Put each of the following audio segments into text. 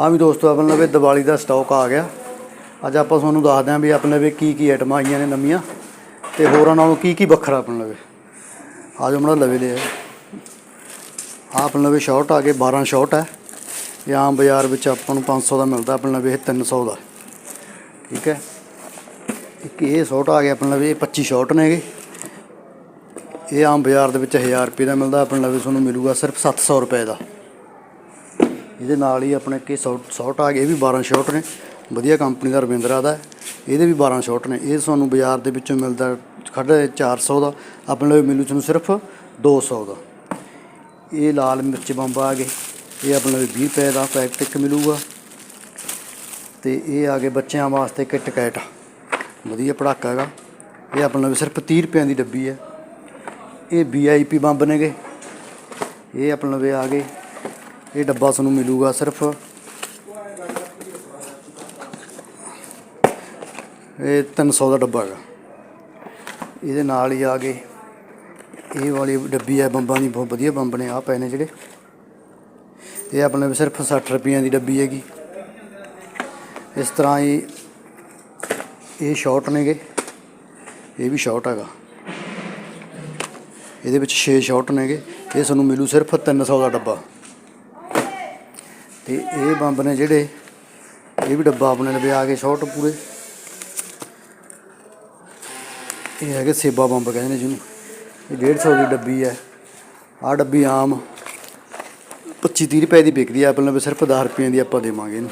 ਆ ਵੀ ਦੋਸਤੋ ਆਪਣੇ ਲਵੇ ਦੀਵਾਲੀ ਦਾ ਸਟਾਕ ਆ ਗਿਆ। ਅੱਜ ਆਪਾਂ ਤੁਹਾਨੂੰ ਦੱਸਦੇ ਆਂ ਵੀ ਆਪਣੇ ਲਵੇ ਕੀ ਕੀ ਆਈਟਮਾਂ ਆਈਆਂ ਨੇ ਨਵੀਆਂ ਤੇ ਹੋਰਾਂ ਨਾਲੋਂ ਕੀ ਕੀ ਵੱਖਰਾ ਆਪਣੇ ਲਵੇ। ਆ ਜੋ ਲਵੇ ਲਿਆ। ਆ ਆਪਣੇ ਲਵੇ ਸ਼ਾਰਟ ਆ ਗਏ 12 ਸ਼ਾਰਟ ਹੈ। ਇਹ ਆਮ ਬਾਜ਼ਾਰ ਵਿੱਚ ਆਪਾਂ ਨੂੰ 500 ਦਾ ਮਿਲਦਾ, ਆਪਣੇ ਲਵੇ ਇਹ 300 ਦਾ। ਠੀਕ ਹੈ। ਇੱਕ ਇਹ ਸ਼ਾਰਟ ਆ ਗਿਆ ਆਪਣੇ ਲਵੇ ਇਹ 25 ਸ਼ਾਰਟ ਨੇਗੇ। ਇਹ ਆਮ ਬਾਜ਼ਾਰ ਦੇ ਵਿੱਚ 1000 ਰੁਪਏ ਦਾ ਮਿਲਦਾ, ਆਪਣੇ ਲਵੇ ਤੁਹਾਨੂੰ ਮਿਲੂਗਾ ਸਿਰਫ 700 ਰੁਪਏ ਦਾ। ਇਹਦੇ ਨਾਲ ਹੀ ਆਪਣੇ ਕੇ ਸ਼ਾਰਟ ਆ ਗਏ, ਇਹ ਵੀ 12 ਸ਼ਾਰਟ ਨੇ। ਵਧੀਆ ਕੰਪਨੀ ਦਾ ਰਵਿੰਦਰਾ ਦਾ ਇਹਦੇ ਵੀ 12 ਸ਼ਾਰਟ ਨੇ। ਇਹ ਤੁਹਾਨੂੰ ਬਾਜ਼ਾਰ ਦੇ ਵਿੱਚੋਂ ਮਿਲਦਾ ਖੜੇ 400 ਦਾ। ਆਪਣੇ ਲਈ ਮਿਲੂ ਤੁਹਾਨੂੰ ਸਿਰਫ 200 ਦਾ। ਇਹ ਲਾਲ ਮਿਰਚ ਬੰਬ ਆ ਗਏ। ਇਹ ਆਪਣੇ ਲਈ 20 ਰੁਪਏ ਦਾ ਪੈਕਟ ਇੱਕ ਮਿਲੂਗਾ। ਤੇ ਇਹ ਆ ਗਏ ਬੱਚਿਆਂ ਵਾਸਤੇ ਕਿਟ ਕੈਟ ਵਧੀਆ ਪੜਾਕਾ ਹੈਗਾ। ਇਹ ਆਪਣੇ ਲਈ ਸਿਰਫ 30 ਰੁਪਏ ਦੀ ਡੱਬੀ ਹੈ। ਇਹ ਵੀਆਈਪੀ ਬੰਬ ਨੇਗੇ। ਇਹ ਆਪਣੇ ਲਵੇ ਆ ਗਏ। ਇਹ ਡੱਬਾ ਤੁਹਾਨੂੰ ਮਿਲੂਗਾ ਸਿਰਫ। ਇਹ 300 ਦਾ ਡੱਬਾ ਹੈਗਾ। ਇਹਦੇ ਨਾਲ ਹੀ ਆ ਗਏ। ਇਹ ਵਾਲੀ ਡੱਬੀ ਹੈ ਬੰਬਾਂ ਦੀ, ਬਹੁਤ ਵਧੀਆ ਬੰਬ ਨੇ ਆ ਪਏ ਨੇ ਜਿਹੜੇ। ਇਹ ਆਪਣੇ ਸਿਰਫ 60 ਰੁਪਈਆਂ ਦੀ ਡੱਬੀ ਹੈਗੀ। ਇਸ ਤਰ੍ਹਾਂ ਹੀ ਇਹ ਸ਼ਾਰਟ ਨੇਗੇ। ਇਹ ਵੀ ਸ਼ਾਰਟ ਹੈਗਾ। ਇਹਦੇ ਵਿੱਚ 6 ਸ਼ਾਰਟ ਨੇਗੇ। ਇਹ ਤੁਹਾਨੂੰ ਮਿਲੂ ਸਿਰਫ 300 ਦਾ ਡੱਬਾ। ਤੇ ਇਹ ਬੰਬ ਨੇ ਜਿਹੜੇ, ਇਹ ਵੀ ਡੱਬਾ ਆਪਣੇ ਲਵੇ ਆ ਗਏ ਸ਼ਾਰਟ ਪੂਰੇ। ਇਹ ਹੈਗੇ ਸੇਬਾ ਬੰਬ ਕਹਿੰਦੇ ਨੇ ਜਿਹਨੂੰ। ਇਹ 150 ਦੀ ਡੱਬੀ ਹੈ। ਆਹ ਡੱਬੀ ਆਮ 25 30 ਰੁਪਏ ਦੀ ਵਿਕਦੀ ਹੈ। ਆਪਣੇ ਲਵੇ ਸਿਰਫ 10 ਰੁਪਏ ਦੀ ਆਪਾਂ ਦੇਵਾਂਗੇ ਇਹਨੂੰ।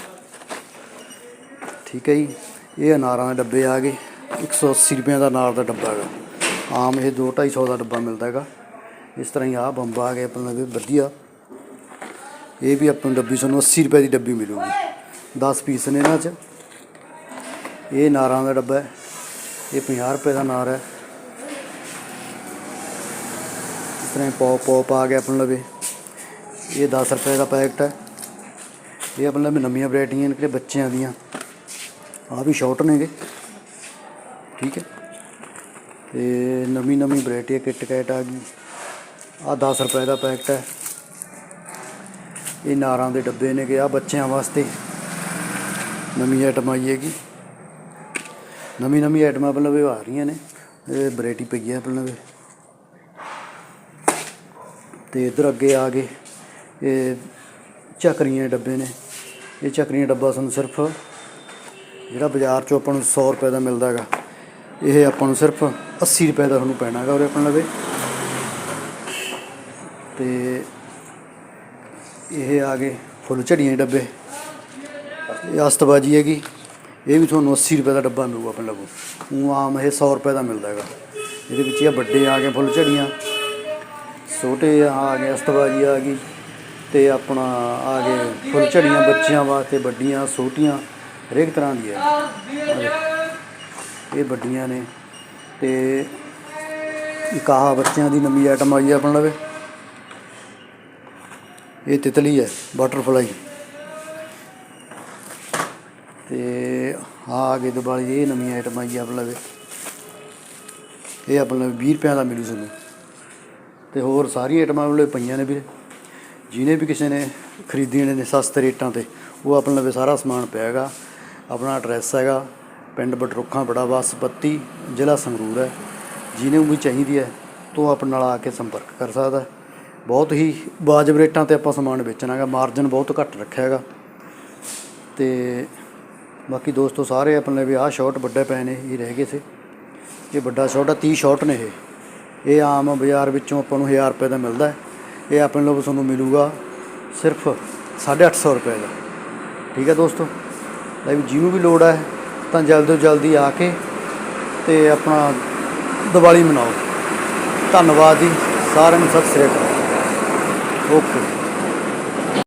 ਠੀਕ ਹੈ ਜੀ। ਇਹ ਅਨਾਰਾਂ ਦੇ ਡੱਬੇ ਆ ਗਏ। 180 ਰੁਪਏ ਦਾ ਅਨਾਰ ਦਾ ਡੱਬਾ ਹੈਗਾ। ਆਮ ਇਹ 2 250 ਦਾ ਡੱਬਾ ਮਿਲਦਾ ਹੈਗਾ। ਇਸ ਤਰ੍ਹਾਂ ਹੀ ਆਹ ਬੰਬ ਆ ਗਏ ਆਪਣੇ ਲਵੇ। ਵਧੀਆ। ਇਹ ਵੀ ਆਪਾਂ ਨੂੰ ਡੱਬੀ, ਸਾਨੂੰ 80 ਰੁਪਏ ਦੀ ਡੱਬੀ ਮਿਲੂਗੀ। 10 ਪੀਸ ਨੇ ਇਹਨਾਂ 'ਚ। ਇਹ ਨਾਰਾਂ ਦਾ ਡੱਬਾ ਹੈ। ਇਹ 50 ਰੁਪਏ ਦਾ ਨਾਰ ਹੈ। ਇਸ ਤਰ੍ਹਾਂ ਪੌਪ ਪੌਪ ਆ ਗਿਆ ਆਪਣੇ ਲਵੇ। ਇਹ 10 ਰੁਪਏ ਦਾ ਪੈਕਟ ਹੈ। ਇਹ ਆਪਣੇ ਲਵੇ ਨਵੀਆਂ ਵੈਰਾਈਟੀਆਂ ਨੇ ਬੱਚਿਆਂ ਦੀਆਂ। ਆ ਵੀ ਸ਼ਾਰਟ ਨੇਗੇ। ਠੀਕ ਹੈ। ਤੇ ਨਵੀਂ ਨਵੀਂ ਵੈਰਾਈਟੀ ਹੈ ਕਿਟ ਕੈਟ ਆ ਗਈ। ਆ 10 ਰੁਪਏ ਦਾ ਪੈਕਟ ਹੈ। ਇਹ ਨਾਰਾਂ ਦੇ ਡੱਬੇ ਨੇਗੇ ਆ ਬੱਚਿਆਂ ਵਾਸਤੇ। ਨਵੀਂ ਆਈਟਮ ਆਈ ਹੈਗੀ। ਨਵੀਂ ਨਵੀਂ ਆਈਟਮਾਂ ਮਤਲਬ ਇਹ ਆ ਰਹੀਆਂ ਨੇ। ਇਹ ਵੈਰਾਈਟੀ ਪਈ ਹੈ ਮਤਲਬ ਤੇ ਇਧਰ ਅੱਗੇ ਆ ਗਏ। ਇਹ ਚੱਕਰੀਆਂ ਡੱਬੇ ਨੇ। ਇਹ ਚੱਕਰੀਆਂ ਡੱਬਾ ਸਾਨੂੰ ਸਿਰਫ ਜਿਹੜਾ ਬਾਜ਼ਾਰ ਚੋਂ ਆਪਾਂ ਨੂੰ 100 ਰੁਪਏ ਦਾ ਮਿਲਦਾ ਹੈਗਾ, ਇਹ ਆਪਾਂ ਨੂੰ ਸਿਰਫ 80 ਰੁਪਏ ਦਾ ਤੁਹਾਨੂੰ ਪੈਣਾ ਹੈਗਾ ਉਰੇ ਆਪਣੇ ਲਵੇ। ਤੇ ਇਹ ਆ ਗਏ ਫੁੱਲ ਝੜੀਆਂ ਦੇ ਡੱਬੇ। ਇਹ ਅਸਤਬਾਜੀ ਹੈਗੀ। ਇਹ ਵੀ ਤੁਹਾਨੂੰ 80 ਰੁਪਏ ਦਾ ਡੱਬਾ ਮਿਲੂਗਾ ਆਪਣੇ ਲਵੋ। ਉਹ ਆਮ ਇਹ 100 ਰੁਪਏ ਦਾ ਮਿਲਦਾ ਹੈਗਾ। ਇਹਦੇ ਵਿੱਚ ਇਹ ਵੱਡੇ ਆ ਗਏ ਫੁੱਲ ਝੜੀਆਂ। ਛੋਟੇ ਆ ਗਏ, ਅਸਤਬਾਜੀ ਆ ਗਈ। ਤੇ ਆਪਣਾ ਆ ਗਏ ਫੁੱਲ ਝੜੀਆਂ ਬੱਚਿਆਂ ਵਾਸਤੇ ਵੱਡੀਆਂ, ਛੋਟੀਆਂ, ਹਰੇਕ ਤਰ੍ਹਾਂ ਦੀ ਹੈ ਇਹ ਵੱਡੀਆਂ ਨੇ। ਤੇ ਇੱਕ ਆਹ ਬੱਚਿਆਂ ਦੀ ਨਵੀਂ ਆਈਟਮ ਆਈ ਹੈ ਆਪਣੇ ਲਵੇ। ਇਹ ਤਿਤਲੀ ਹੈ ਬਟਰਫਲਾਈ ਤੇ ਆ ਗਏ ਦਿਵਾਲੀ ਇਹ ਨਵੀਂ ਆਈਟਮ ਆਈ ਹੈ ਲਵੇ ਇਹ ਆਪਣੇ ਲਵੇ 20 ਰੁਪਏ ਦਾ ਮਿਲੂ ਸਾਨੂੰ। ਤੇ ਹੋਰ ਸਾਰੀਆਂ ਆਈਟਮਾਂ ਆਪਣੇ ਪਈਆਂ ਨੇ ਵੀਰੇ। ਜਿਹਨੇ ਵੀ ਕਿਸੇ ਨੇ ਖਰੀਦੀਆਂ ਨੇ ਸਸਤੇ ਰੇਟਾਂ ਤੇ, ਉਹ ਆਪਣੇ ਲਵੇ ਸਾਰਾ ਸਮਾਨ ਪਿਆ ਹੈਗਾ। ਆਪਣਾ ਐਡਰੈਸ ਹੈਗਾ, ਪਿੰਡ ਬਟਰੁੱਖਾਂ, ਬੜਾ ਬਾਸਪੱਤੀ, ਜ਼ਿਲ੍ਹਾ ਸੰਗਰੂਰ ਹੈ। ਜਿਹਨੇ ਵੀ ਚਾਹੀਦੀ ਹੈ, ਤੋਂ ਆਪਣੇ ਨਾਲ ਆ ਕੇ ਸੰਪਰਕ ਕਰ ਸਕਦਾ ਹੈ। ਬਹੁਤ ਹੀ ਵਾਜਬ ਰੇਟਾਂ ਤੇ ਆਪਾਂ ਸਮਾਨ ਵੇਚਣਾ ਹੈਗਾ ਮਾਰਜਨ ਬਹੁਤ ਘੱਟ ਰੱਖਿਆ ਹੈਗਾ। ਤੇ ਬਾਕੀ ਦੋਸਤੋ ਸਾਰੇ ਆਪਣੇ ਵੀ ਆਹ ਸ਼ਾਰਟ ਵੱਡੇ ਪਏ ਨੇ, ਇਹ ਰਹਿ ਗਏ ਸੀ ਇਹ ਵੱਡਾ ਸ਼ਾਰਟ ਆ 30 ਸ਼ਾਰਟ ਨੇ ਇਹ। ਇਹ ਆਮ ਬਾਜ਼ਾਰ ਵਿੱਚੋਂ ਆਪਾਂ ਨੂੰ 1000 ਰੁਪਏ ਦਾ ਮਿਲਦਾ ਇਹ ਆਪਣੇ ਲੋਕ ਤੁਹਾਨੂੰ ਮਿਲੂਗਾ ਸਿਰਫ 850 ਰੁਪਏ ਦਾ। ਠੀਕ ਹੈ ਦੋਸਤੋ? ਲੈ ਵੀ ਜਿਹਨੂੰ ਵੀ ਲੋੜ ਹੈ, ਤਾਂ ਜਲਦ ਤੋਂ ਜਲਦੀ ਆ ਕੇ ਤੇ ਆਪਣਾ ਦੀਵਾਲੀ ਮਨਾਓ। ਧੰਨਵਾਦ ਜੀ, ਸਾਰਿਆਂ ਨੂੰ ਸਤਿ ਸ੍ਰੀ ਅਕਾਲ। Okay.